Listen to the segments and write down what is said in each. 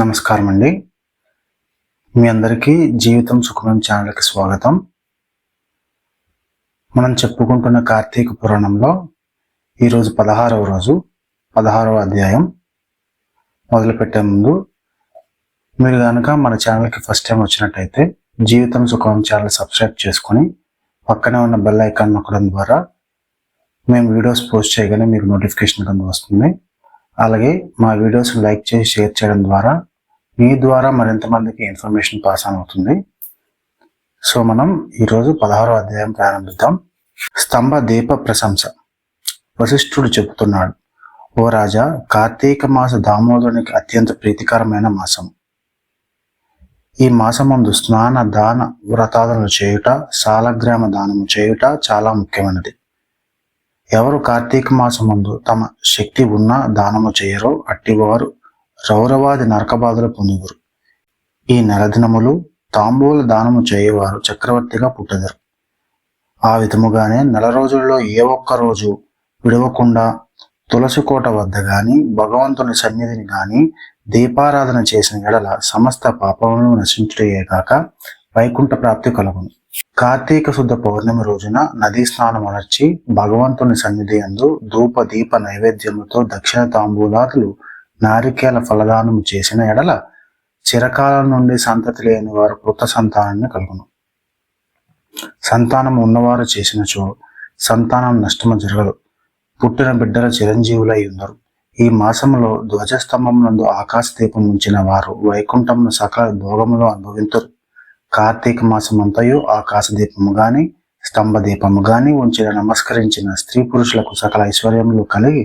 నమస్కారం అండి మీ అందరికీ జీవితం సుఖమం ఛానల్కి స్వాగతం. మనం చెప్పుకుంటున్న కార్తీక పురాణంలో ఈరోజు పదహారవ రోజు పదహారవ అధ్యాయం మొదలుపెట్టే ముందు మీరు కనుక మన ఛానల్కి ఫస్ట్ టైం వచ్చినట్టయితే జీవితం సుఖం ఛానల్ సబ్స్క్రైబ్ చేసుకొని పక్కనే ఉన్న బెల్ ఐకాన్ నొక్కడం ద్వారా మేము వీడియోస్ పోస్ట్ చేయగానే మీకు నోటిఫికేషన్ కింద వస్తుంది. అలాగే మా వీడియోస్ లైక్ చేసి షేర్ చేయడం ద్వారా మీ ద్వారా మరింత మందికి ఇన్ఫర్మేషన్ పాస్ ఆన్ అవుతుంది. సో మనం ఈరోజు పదహారో అధ్యాయం ప్రారంభిద్దాం. స్తంభ దీప ప్రశంస. వశిష్ఠుడు చెబుతున్నాడు ఓ రాజా కార్తీక మాస దామోదరునికి అత్యంత ప్రీతికరమైన మాసం. ఈ మాసమందు స్నాన దాన వ్రతాదనలు చేయుట సాలగ్రామ దానము చేయుట చాలా ముఖ్యమైనది. ఎవరు కార్తీక మాసమందు తమ శక్తి ఉన్న దానము చేయరో అట్టివారు రౌరవాది నరకబాధలు పొందుదురు. ఈ నెలదినములు తాంబూల దానము చేయవారు చక్రవర్తిగా పుట్టదరు. ఆ విధముగానే నెల రోజుల్లో ఏ ఒక్క రోజు విడవకుండా తులసి కోట వద్ద గాని భగవంతుని సన్నిధిని గాని దీపారాధన చేసిన ఎడల సమస్త పాపములను నశించుటయే కాక వైకుంఠ ప్రాప్తి కలుగును. కార్తీక శుద్ధ పౌర్ణమి రోజున నదీ స్నానం అనర్చి భగవంతుని సన్నిధి అందు ధూప దీప నైవేద్యముతో దక్షిణ తాంబూలాదులు నారికేల ఫలదానము చేసిన ఎడల చిరకాలం నుండి సంతతి లేని వారు కృత సంతానాన్ని కలుగును. సంతానం ఉన్నవారు చేసినచో సంతానం నష్టము జరగదు. పుట్టిన బిడ్డల చిరంజీవులై ఉన్నారు ఈ మాసంలో ధ్వజస్తంభం నందు ఆకాశ దీపం ఉంచిన వారు వైకుంఠమును సకల భోగములో అనుభవించరు కార్తీక మాసమంతయు ఆకాశ దీపము గాని స్తంభ దీపము గాని ఉంచిన నమస్కరించిన స్త్రీ పురుషులకు సకల ఐశ్వర్యములు కలిగి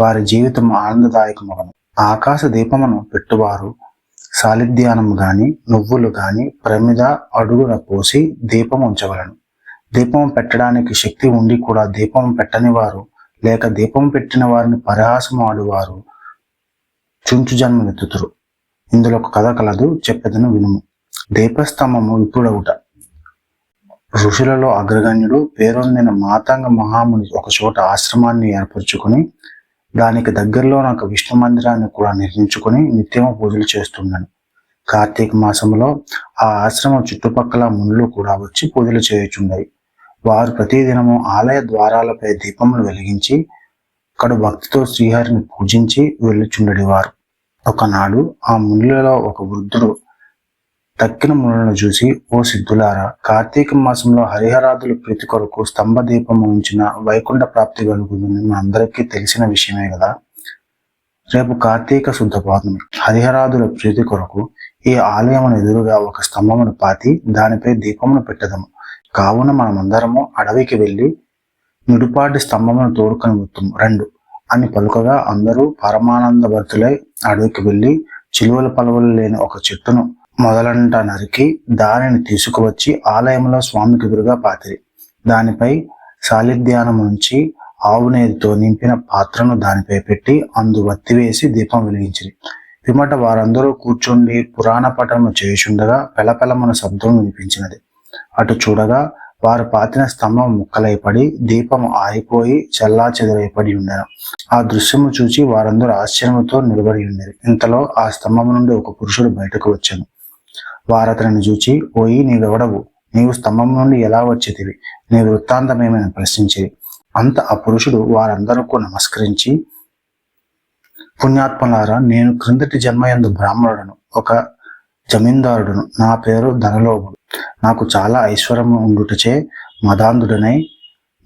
వారి జీవితం ఆనందదాయకమగను. ఆకాశ దీపమును పెట్టువారు సాలిధ్యానము గాని నువ్వులు గాని ప్రమిద అడుగున పోసి దీపం ఉంచవలను. దీపం పెట్టడానికి శక్తి ఉండి కూడా దీపం పెట్టని వారు లేక దీపం పెట్టిన వారిని పరిహాసం ఆడువారు చుంచు జన్మనెత్తుతురు ఇందులో ఒక కథ కలదు చెప్పేదను వినుము. దీపస్తంభము విప్పుడవుట ఋషులలో అగ్రగణ్యుడు పేరొందిన మాతాంగ మహాముని ఒక చోట ఆశ్రమాన్ని ఏర్పరచుకుని దానికి దగ్గరలో నాకు విష్ణు మందిరాన్ని కూడా నిర్మించుకుని నిత్యము పూజలు చేస్తున్నాను కార్తీక మాసంలో ఆ ఆశ్రమం చుట్టుపక్కల మునులు కూడా వచ్చి పూజలు చేయుచున్నాయి వారు ప్రతిదినము ఆలయ ద్వారాలపై దీపములు వెలిగించి అక్కడ భక్తితో శ్రీహరిని పూజించి వెళ్ళుచుండడి వారు ఒకనాడు ఆ మునులలో ఒక వృద్ధుడు దక్కిన మునులను చూసి ఓ సిద్ధులారా కార్తీక మాసంలో హరిహరాదులు ప్రీతి కొరకు స్తంభ దీపం ఉంచిన వైకుంఠ ప్రాప్తి కలుగుతుందని మనందరికీ తెలిసిన విషయమే కదా. రేపు కార్తీక శుద్ధ పౌర్ణమి. హరిహరాదుల ప్రీతి కొరకు ఈ ఆలయమును ఎదురుగా ఒక స్తంభమును పాతి దానిపై దీపమును పెట్టదము. కావున మనమందరము అడవికి వెళ్ళి నిడుపాటి స్తంభమును తోడుకొని వస్తాము రెండు అని పలుకగా అందరూ పరమానంద భర్తులై అడవికి వెళ్ళి చిలువల పలువలు లేని ఒక చెట్టును మొదలంట నరికి దానిని తీసుకువచ్చి ఆలయంలో స్వామికి ఎదురుగా పాతిరి. దానిపై సాలిధ్యానం నుంచి ఆవునేదితో నింపిన పాత్రను దానిపై పెట్టి అందు వత్తివేసి దీపం వెలిగించిరి. పిమ్మట వారందరూ కూర్చుండి పురాణ పఠనము చేయుచుండగా పెలపెలమన శబ్దం వినిపించినది. అటు చూడగా వారు పాతిన స్తంభం ముక్కలై పడి దీపం ఆరిపోయి చెల్లా చెదరైపడి ఉండను. ఆ దృశ్యము చూచి వారందరూ ఆశ్చర్యంతో నిలబడి ఉండేది ఇంతలో ఆ స్తంభం నుండి ఒక పురుషుడు బయటకు వచ్చాను. వారతనిని చూచి పోయి నీవెవడవు? నీవు స్తంభం నుండి ఎలా వచ్చేదివి నీ వృత్తాంతమేమని ప్రశ్నించేది అంత ఆ పురుషుడు వారందరకు నమస్కరించి పుణ్యాత్మలారా నేను క్రిందటి జన్మయందు బ్రాహ్మణుడను ఒక జమీందారుడును. నా పేరు ధనలోభుడు. నాకు చాలా ఐశ్వర్యం ఉండుటచే మదాంధుడనై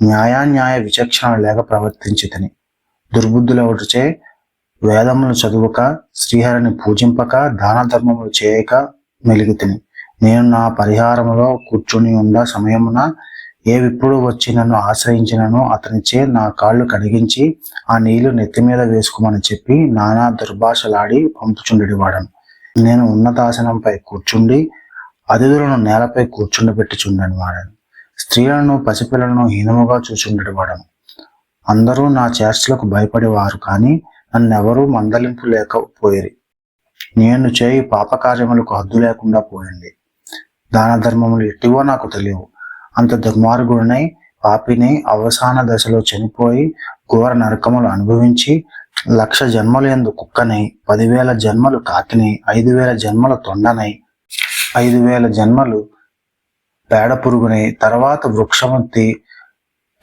న్యాయాన్యాయ విచక్షణ లేక ప్రవర్తించితని. దుర్బుద్ధులవుటచే వేదములు చదువుక శ్రీహరిని పూజింపక దాన ధర్మములు చేయక మెలిగితిని నేను నా పరిహారములో కూర్చుని ఉన్న సమయమున ఏ విప్పుడు వచ్చి నన్ను ఆశ్రయించినను అతనిచే నా కాళ్ళు కడిగించి ఆ నీళ్ళు నెత్తి మీద వేసుకోమని చెప్పి నానా దుర్భాషలాడి పంపుచుండేవాడను. నేను ఉన్నతాసనంపై కూర్చుండి అతిథులను నేలపై కూర్చుండబెట్టుచుండని వాడను. స్త్రీలను పసిపిల్లలను హీనముగా చూచుండేవాడను. అందరూ నా చేష్టలకు భయపడేవారు కానీ నన్నెవరూ మందలింపు లేకపోయేరు. నేను చేయి పాపకార్యములకు హద్దు లేకుండా పోయింది దాన ధర్మములు ఎట్టివో నాకు తెలియవు. అంత దుర్మార్గుడినై పాపిని అవసాన దశలో చనిపోయి ఘోర నరకములు అనుభవించి లక్ష జన్మలు ఎందు కుక్కనై పదివేల జన్మలు కాకినై ఐదు వేల జన్మల తొండనై ఐదు వేల జన్మలు పేడ పురుగునై తర్వాత వృక్షమత్తి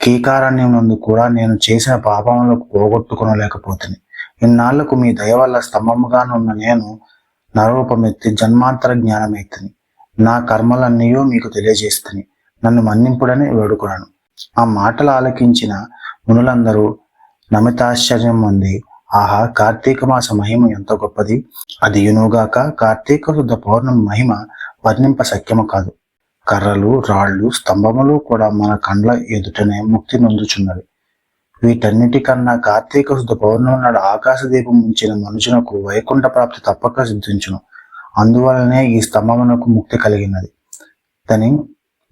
కీకారణ్యం నందు కూడా నేను చేసిన పాపములకు పోగొట్టుకునలేకపోతుంది ఇన్నాళ్ళకు మీ దయ వల్ల స్తంభముగానున్న నేను నరూపమెత్తి జన్మాంతర జ్ఞానమెత్తిని. నా కర్మలన్నయో మీకు తెలియజేస్తుంది నన్ను మన్నింపుడని వేడుకున్నాను ఆ మాటలు ఆలకించిన మునులందరూ నమితాశ్చర్యం ఉంది ఆహా కార్తీక మాస మహిమ ఎంత గొప్పది. అది యునుగాక కార్తీక శుద్ధ పౌర్ణమి మహిమ వర్ణింప సఖ్యము కాదు. కర్రలు రాళ్ళు స్తంభములు కూడా మన కండ్ల ఎదుటనే ముక్తి నొందుచున్నవి. వీటన్నిటికన్నా కార్తీక శుద్ధ పౌర్ణమి నాడు ఆకాశ దీపం ఉంచిన మనుషునకు వైకుంఠ ప్రాప్తి తప్పక సిద్ధించును. అందువలనే ఈ స్తంభమునకు ముక్తి కలిగినది. అని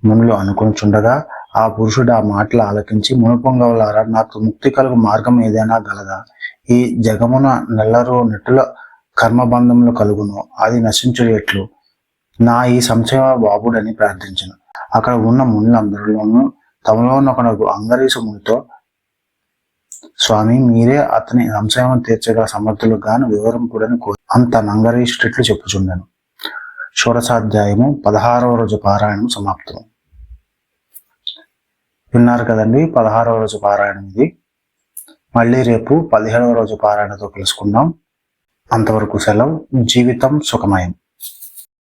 మునులు అనుకుంటుండగా ఆ పురుషుడు ఆ మాటలు ఆలకించి మునుపొంగవలారా నాకు ముక్తి కలుగు మార్గం ఏదైనా గలదా? ఈ జగమున నెల్లరో నెట్టుల కర్మబంధములు కలుగును అది నశించుడు ఎట్లు? నా ఈ సంశయ బాబుడని ప్రార్థించను. అక్కడ ఉన్న మునులందరిలోనూ తమలో ఒకనకు అంగరీసు మునితో స్వామి మీరే అతని సంశయం తీర్చగల సమర్థులు గాను వివరింపుడని కోరి అంత నంగరీష్టిట్లు చెప్పుచుండెను. షోడసాధ్యాయము పదహారవ రోజు పారాయణం సమాప్తం విన్నారు కదండి పదహారవ రోజు పారాయణం ఇది. మళ్ళీ రేపు పదిహేడవ రోజు పారాయణతో కలుసుకుందాం. అంతవరకు సెలవు జీవితం సుఖమయం.